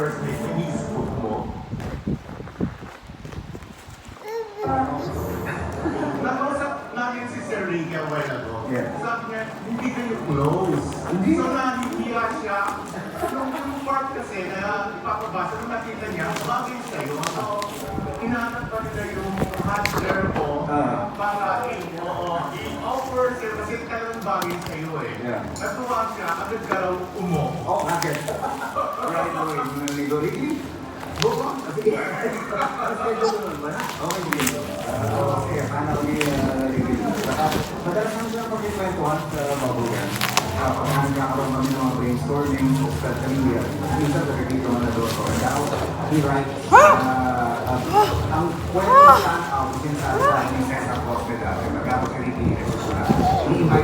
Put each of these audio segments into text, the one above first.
first name sa mo? Nakausap namin si Sir Ricky a while ago. Sabi niya, hindi kayo close. Hindi. So nahihiya siya. Nung yung part kasi na ipapabasa, nung nakita niya, bagay sa'yo. So, inaanap pa nila yung bagay sa'yo eh. Yeah. Natuwa siya, agad ka raw umo. Oh, bakit? right away, naligo. Really? Buko? Sige. Schedule naman ba na? Okay, sige. Oo, sige. Paano kami naligo? Madalas kami sila magkikwentuhan sa babuyan. Kapag nagkakaroon kami ng mga brainstorming, especially, uh, minsan sa kagito na doon now, he writes, ang kwento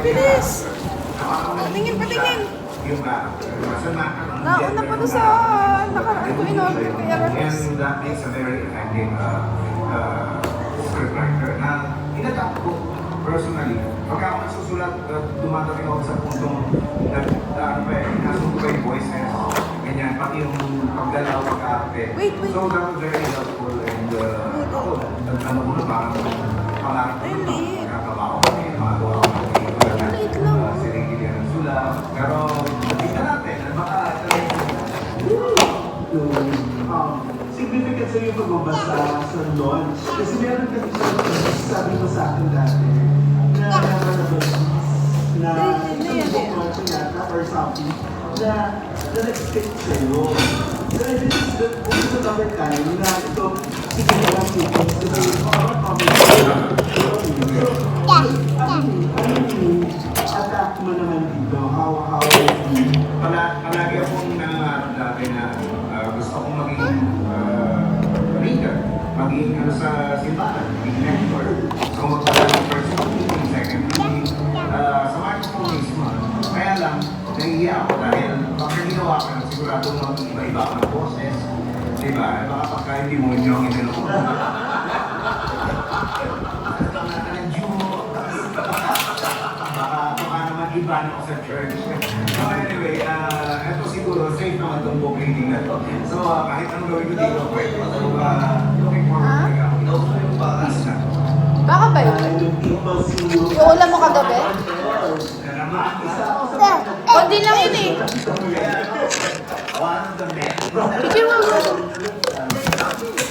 Bilis! Patingin, Patingin, Nauna pa to sa nakaraan ko in-order kay Aramis. And that makes a very effective uh, uh, scriptwriter na inadapt ko personally. Pagka ako nagsusulat, uh, dumadating ako sa puntong na, na ano pa eh, nasuko ko yung voices, ganyan, pati yung paggalaw, pagkaarte. Wait, wait. So that was very helpful and uh, ako, nagtanong ko na parang pangarap ko Ay, sa yung pagbabasa sa launch. Kasi meron kasi siya, sabi mo sa akin dati, na nakalabas na launch yata or something, na na nag-stick sa'yo. So this is the, this is another time na ito, sige na lang sige, kasi mga comments. So, Diba? Baka pagka hindi mo nyo ang iniloko. Baka baka naman iba ako sa church. So anyway, uh, ito siguro, safe naman itong book reading na to. So uh, kahit anong gawin ko dito, pwede. So uh, looking forward Ah? talaga ako. Ito yung bakas na. Baka ba yun? yung ulam mo kagabi? Konti lang yun eh. Men. Sige mo.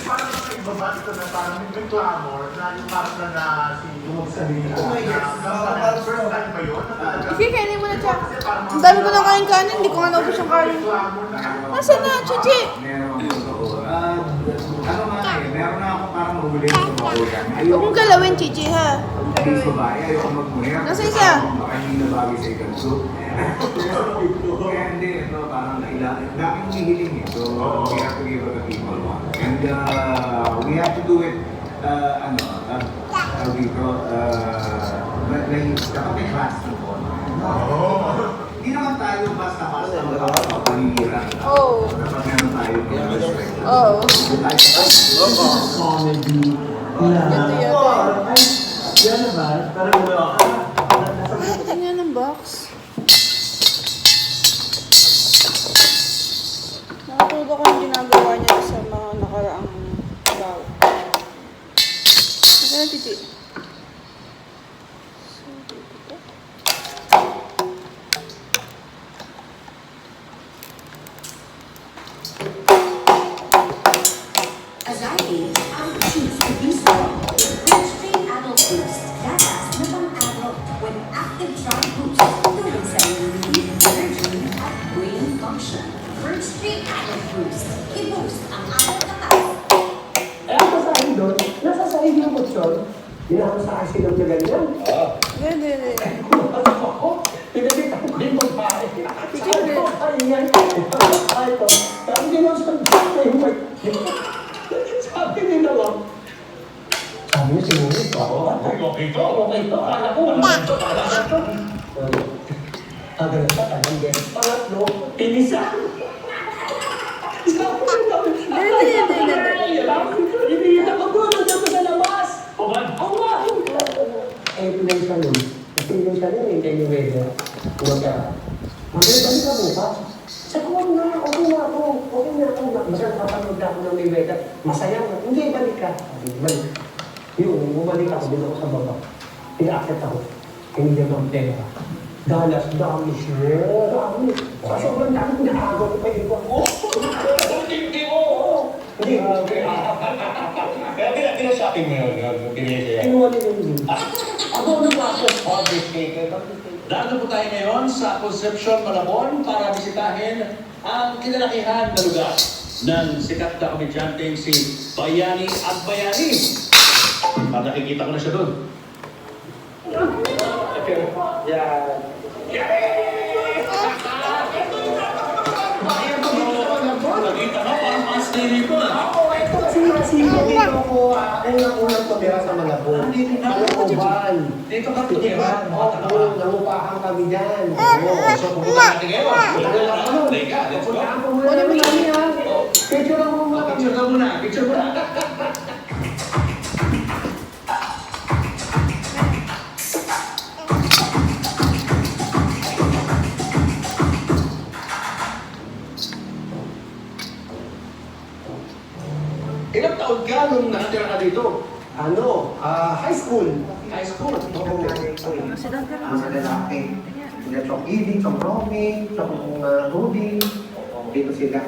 Parang sa ibaba ito na parang may clamor na yung parang na na si Magsalita. Oh, yes. Na- First time ba yun? Sige, kainin mo na siya. Ang dami ko na kain kanin, hindi ko nga naubos yung kanin. Nasaan na, Chichi? Meron Huwag mong galawin, Chichi, ha? Nasa isa? Hindi na ito parang kailangan. Daming hihiling eh. So, we have to give people. And uh, we have to do it, uh, ano, uh, uh, dito, uh, may, dapat may class ng bono. Hindi naman tayo basta-basta magkakapagpaliran. Oo. Dapat meron tayo respect. Oo. comedy na Ganito yan naman parang ano ah, nasa Tingnan ng box. Nakatuto ko yung ginagawa niya sa mga nakaraang baw. Ano na, dito. As I age, Boost. Gatas na pang-adult with active charge boost. Tulong sa iyo relief energy at brain function. For Extreme Adult Boost, i-boost ang adult katawan. Eh, ako sa akin doon, nasa sahig ng motsyon, ginagawa sa akin silang na ganyan. Hindi, hindi, hindi. Okay to. To. Akala ko, wala ito. Akala ko ito. Ah, ganun pa, tanong din. Pangatlo, pinisan. Hindi, hindi, hindi, hindi. hindi na dyan sa labas. O ba? Ang mahal. Eh, pinay siya nun. Kasi yung siya nun, hindi yung weather. Kumbaga, magandang ka bukas. Sabi ko, na, okay na ako. Okay na ako. Masaya napapanood ako ng may weather. Masaya na. Hindi, balik ka. Balik. Yun, bumalik ako. Dito ako sa baba. Ina-accept ako. Hindi niya mag-tela. Dalas, dami siya. Dami. Sa sobrang dami, pinakaagaw ko iba. Oh, hindi mo. Hindi mo. Pina- pina-shopping mo yun. Kinuha niya yun. Ako ano ba ako? Object taker. Dito po tayo ngayon sa Concepcion, Malabon para bisitahin ang kinalakihan na lugar ng sikat na komedyante si Bayani at Bayani. Ah, nakikita ko na siya doon. Nakita mo, parang mas ah. Ako, ito kasi kasi dito ako, ah, unang-unang tumira sa Malabon. Malabon. Dito ka Diba? tumira. Oo, nangupahan kami dyan. Oo. So, pupunta natin ngayon. Teka, let's go. Puntaan ko muna namin namin ha. Picture mo muna. Picture ka muna, picture muna. Ilang taon ka nung nakatira ka dito? Ano? Ah, high school. High school. Oo. Mga lalaki. Sila Chong Edie, Chong Romy, Chong uh, Rudy. Dito sila.